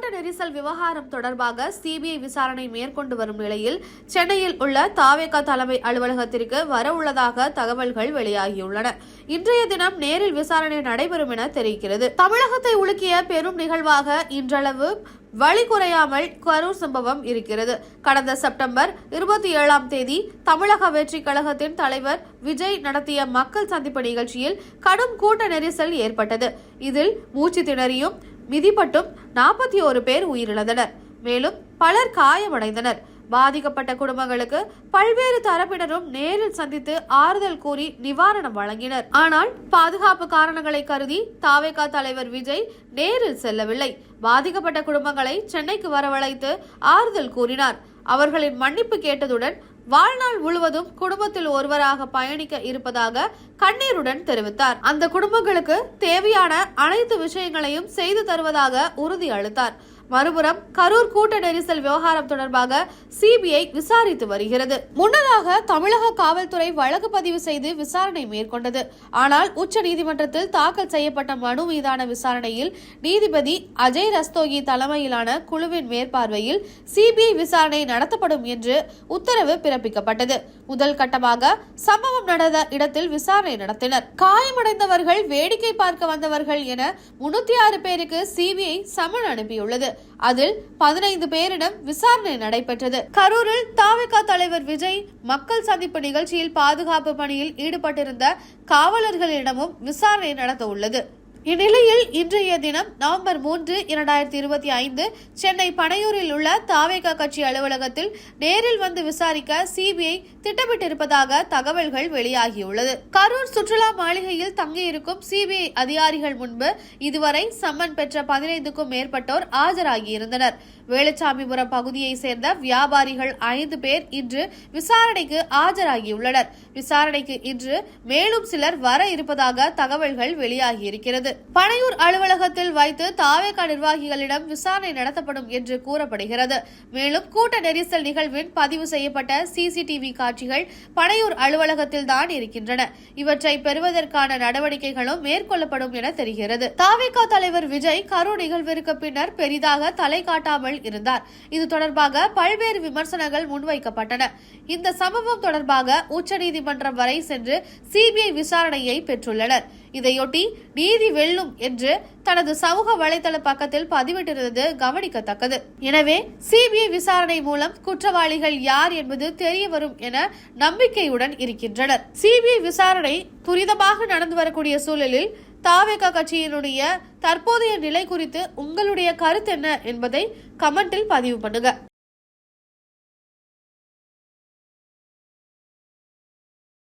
கூட்ட நெரிசல் விவகாரம் தொடர்பாக சிபிஐ விசாரணை மேற்கொண்டு வரும் நிலையில் சென்னையில் உள்ள தாவேகா தலைமை அலுவலகத்திற்கு வரவுள்ளதாக தகவல்கள் வெளியாகியுள்ளன. இன்றைய தினம் நேரில் விசாரணை நடைபெறும் என தெரிகிறது. தமிழகத்தை உலுக்கிய பெரும் நிகழ்வாக இன்றளவு வழி குறையாமல் கரூர் சம்பவம் இருக்கிறது. கடந்த செப்டம்பர் இருபத்தி ஏழாம் தேதி தமிழக வெற்றி கழகத்தின் தலைவர் விஜய் நடத்திய மக்கள் சந்திப்பு நிகழ்ச்சியில் கடும் கூட்ட நெரிசல் ஏற்பட்டது. இதில் மூச்சு திணறியும் மிதிப்பட்டும் நாற்பத்தி ஒரு பேர் உயிரிழந்தனர். மேலும் பலர் காயமடைந்தனர். பாதிக்கப்பட்ட குடும்பங்களுக்கு பல்வேறு தரப்பினரும் நேரில் சந்தித்து ஆறுதல் கூறி நிவாரணம் வழங்கினர். ஆனால் பாதுகாப்பு காரணங்களை கருதி தாவேகா தலைவர் விஜய் நேரில் செல்லவில்லை. பாதிக்கப்பட்ட குடும்பங்களை சென்னைக்கு வரவழைத்து ஆறுதல் கூறினார். அவர்களின் மன்னிப்பு கேட்டதுடன் வாழ்நாள் முழுவதும் குடும்பத்தில் ஒருவராக பயணிக்க இருப்பதாக கண்ணீருடன் தெரிவித்தார். அந்த குடும்பங்களுக்கு தேவையான அனைத்து விஷயங்களையும் செய்து தருவதாக உறுதி அளித்தார் மறுபுறம் கரூர் கூட்ட நெரிசல் விவகாரம் தொடர்பாக சிபிஐ விசாரித்து வருகிறது. முன்னதாக தமிழக காவல்துறை வழக்கு பதிவு செய்து விசாரணை மேற்கொண்டது. ஆனால் உச்ச நீதிமன்றத்தில் தாக்கல் செய்யப்பட்ட மனு மீதான விசாரணையில் நீதிபதி அஜய் ரஸ்தோகி தலைமையிலான குழுவின் மேற்பார்வையில் சிபிஐ விசாரணை நடத்தப்படும் என்று உத்தரவு பிறப்பிக்கப்பட்டது. முதல் கட்டமாக சம்பவம் நடந்த இடத்தில் விசாரணை நடத்தினர். காயமடைந்தவர்கள் வேடிக்கை பார்க்க வந்தவர்கள் என முன்னூத்தி ஆறு பேருக்கு சிபிஐ சமன் அனுப்பியுள்ளது. அதில் பதினைந்து பேரிடம் விசாரணை நடைபெற்றது. கரூரில் தாவிக தலைவர் விஜய் மக்கள் சந்திப்பு நிகழ்ச்சியில் பாதுகாப்பு பணியில் ஈடுபட்டிருந்த காவலர்களிடமும் விசாரணை நடத்த உள்ளது இந்நிலையில் இன்றைய தினம் நவம்பர் மூன்று இரண்டாயிரத்தி இருபத்தி ஐந்து சென்னை பனையூரில் உள்ள தாவேகா கட்சி அலுவலகத்தில் நேரில் வந்து விசாரிக்க சிபிஐ திட்டமிட்டிருப்பதாக தகவல்கள் வெளியாகியுள்ளது. கரூர் சுற்றுலா மாளிகையில் தங்கியிருக்கும் சிபிஐ அதிகாரிகள் முன்பு இதுவரை சம்மன் பெற்ற பதினைந்துக்கும் மேற்பட்டோர் ஆஜராகியிருந்தனர். வேலுச்சாமிபுரம் பகுதியை சேர்ந்த வியாபாரிகள் ஐந்து பேர் இன்று விசாரணைக்கு ஆஜராகியுள்ளனர். விசாரணைக்கு இன்று மேலும் சிலர் வர இருப்பதாக தகவல்கள் வெளியாகியிருக்கிறது. பனையூர் அலுவலகத்தில் வைத்து தாவேகா நிர்வாகிகளிடம் விசாரணை நடத்தப்படும் என்று கூறப்படுகிறது. மேலும் கூட்ட நெரிசல் நிகழ்வின் பதிவு செய்யப்பட்ட சிசிடிவி காட்சிகள் பனையூர் அலுவலகத்தில் தான் இருக்கின்றன. இவற்றை பெறுவதற்கான நடவடிக்கைகளும் மேற்கொள்ளப்படும் என தெரிகிறது. தாவேகா தலைவர் விஜய் கரு நிகழ்விற்கு பின்னர் பெரிதாக தலை காட்டாமல் இருந்தார். இது தொடர்பாக பல்வேறு விமர்சனங்கள் முன்வைக்கப்பட்டன. இந்த சம்பவம் தொடர்பாக உச்சநீதிமன்றம் வரை சென்று சிபிஐ விசாரணையை பெற்றுள்ளனர். இதையொட்டி நீதி வெல்லும் என்று தனது சமூக வலைதள பக்கத்தில் பதிவிட்டிருந்தது கவனிக்கத்தக்கது. எனவே சிபிஐ விசாரணை மூலம் குற்றவாளிகள் யார் என்பது தெரிய வரும் என நம்பிக்கையுடன் இருக்கின்றனர். சிபிஐ விசாரணை துரிதமாக நடந்து வரக்கூடிய சூழலில் தாவேகா கட்சியினுடைய தற்போதைய நிலை குறித்து உங்களுடைய கருத்து என்ன என்பதை கமெண்டில் பதிவு பண்ணுங்க.